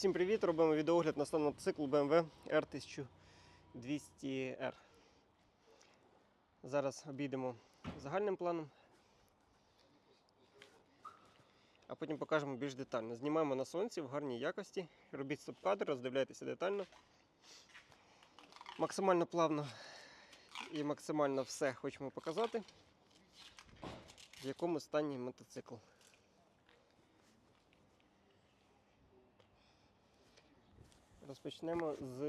Всім привіт! Робимо відеогляд на стан мотоциклу BMW R1200R. Зараз обійдемо загальним планом, а потім покажемо більш детально. Знімаємо на сонці в гарній якості. Робіть стоп-кадр, роздивляйтеся детально. Максимально плавно і максимально все хочемо показати, в якому стані мотоцикл. Розпочнемо з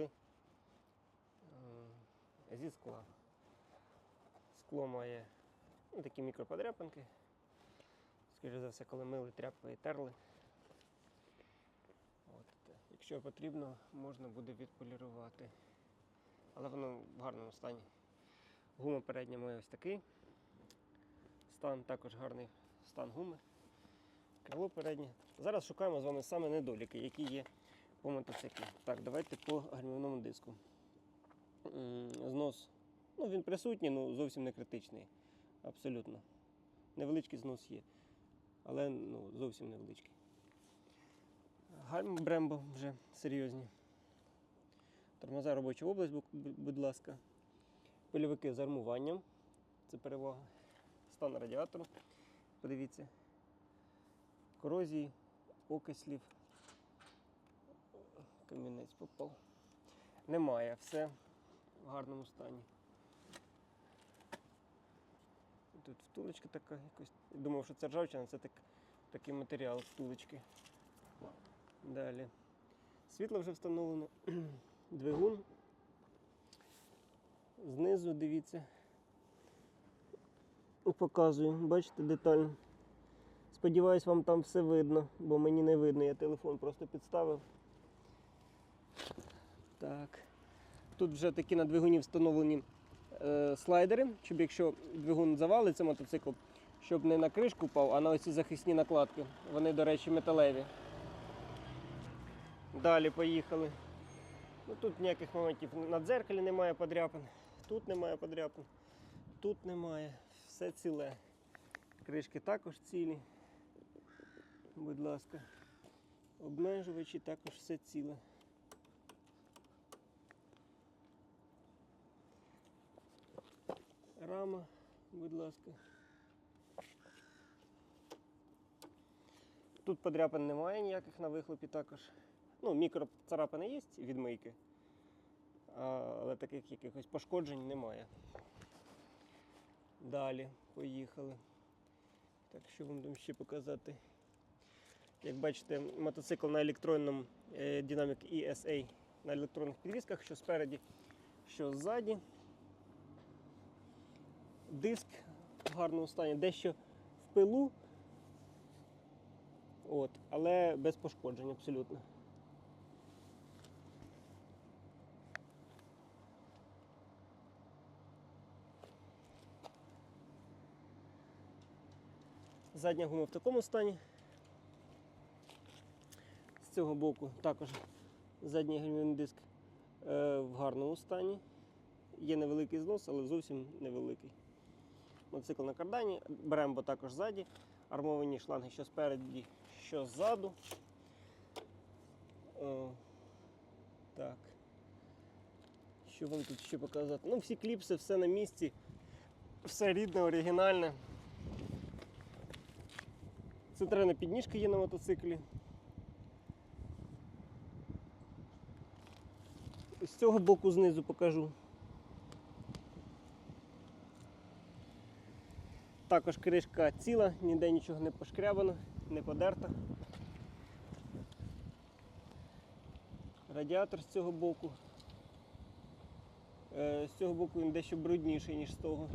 е, зі скла. Скло має ну, такі мікроподряпинки. Скоріше за все, коли мили тряпкою і терли. От. Якщо потрібно, можна буде відполірувати. Але воно в гарному стані. Гума передня має ось такий. Стан також гарний стан гуми. Крило переднє. Зараз шукаємо з вами саме недоліки, які є по мотоциклі. Так, давайте по гальмівному диску. Знос. Ну, він присутній, ну зовсім не критичний. Абсолютно. Невеличкий знос є. Але ну, зовсім невеличкий. Гальм Брембо вже серйозні. Тормоза робоча область, бу- бу- будь ласка. Пильовики з армуванням. Це перевага. Стан радіатору. Подивіться. Корозії, окислів. Камінець попав. Немає, все в гарному стані. Тут втулочка така якось. Думав, що це ржавчина, це так, такий матеріал втулочки. Далі. Світло вже встановлено. Двигун. Знизу дивіться. Показую, бачите детально. Сподіваюсь, вам там все видно, бо мені не видно, я телефон просто підставив. Так. Тут вже такі на двигуні встановлені е, слайдери, щоб якщо двигун завалиться мотоцикл, щоб не на кришку впав, а на оці захисні накладки. Вони, до речі, металеві. Далі поїхали. Ну, тут ніяких моментів на дзеркалі немає подряпин, тут немає подряпин, тут немає. Все ціле. Кришки також цілі. Будь ласка. Обмежувачі також все ціле. Рама, будь ласка. Тут подряпин немає ніяких на вихлопі також. Ну, мікроцарапини є від мийки, але таких якихось пошкоджень немає. Далі поїхали. Так, що вам там ще показати? Як бачите, мотоцикл на електронному е, Dynamic ESA на електронних підвісках, що спереді, що ззаді. Диск в гарному стані, дещо в пилу, от, але без пошкоджень абсолютно. Задня гума в такому стані. З цього боку також задній гальмівний диск е, в гарному стані. Є невеликий знос, але зовсім невеликий. Мотоцикл на кардані, Брембо також ззаді, армовані шланги що спереді, що ззаду. О, так. Що вам тут ще показати? Ну, всі кліпси, все на місці, все рідне, оригінальне. Центральна підніжка є на мотоциклі. З цього боку знизу покажу. Також кришка ціла, ніде нічого не пошкрябано, не подерта. Радіатор з цього боку. Е, З цього боку він дещо брудніший, ніж з того.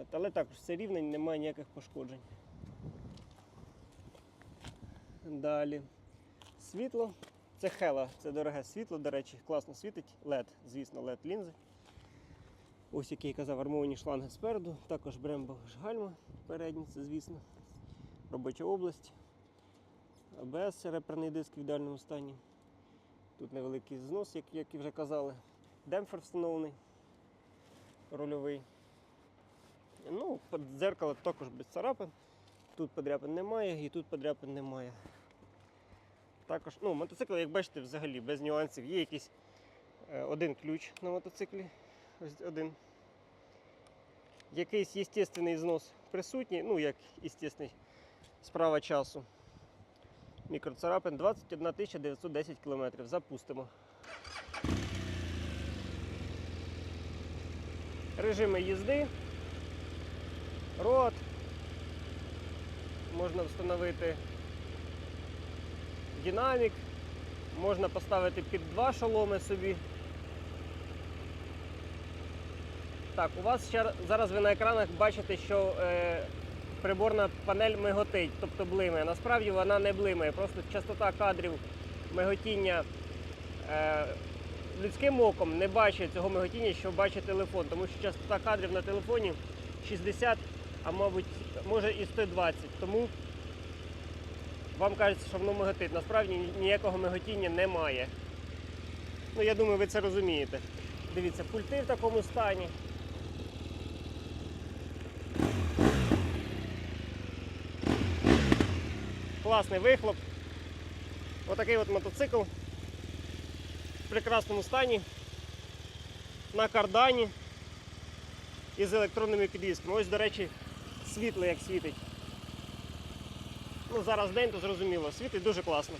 От, але також все рівно, немає ніяких пошкоджень. Далі. Світло. Це Hella, це дороге світло, до речі, класно світить. LED, звісно, LED лінзи. Ось як я казав, армовані шланги спереду, також Brembo гальма передні, це звісно. Робоча область. АБС, реперний диск в ідеальному стані. Тут невеликий знос, як, як і вже казали. Демпфер встановлений, рульовий. Ну, дзеркало також без царапин. Тут подряпин немає і тут подряпин немає. Також, ну, мотоцикл, як бачите, взагалі без нюансів. Є якийсь е, один ключ на мотоциклі. Ось один. Якийсь естественний знос присутній, ну як естественний справа часу. Мікроцарапин 21 910 км. Запустимо. Режими їзди. Рот. Можна встановити динамік. Можна поставити під два шоломи собі. Так, у вас ще зараз ви на екранах бачите, що е, приборна панель миготить, тобто блимає. Насправді вона не блимає, просто частота кадрів миготіння е, людським оком не бачить цього миготіння, що бачить телефон, тому що частота кадрів на телефоні 60, а мабуть, може і 120. Тому вам кажеться, що воно миготить. Насправді ніякого миготіння немає. Ну, я думаю, ви це розумієте. Дивіться, пульти в такому стані. Класний вихлоп. Отакий от мотоцикл в прекрасному стані. На кардані і з електронними підвісками. Ось, до речі, світло як світить. Ну, зараз день, то зрозуміло. Світить дуже класно.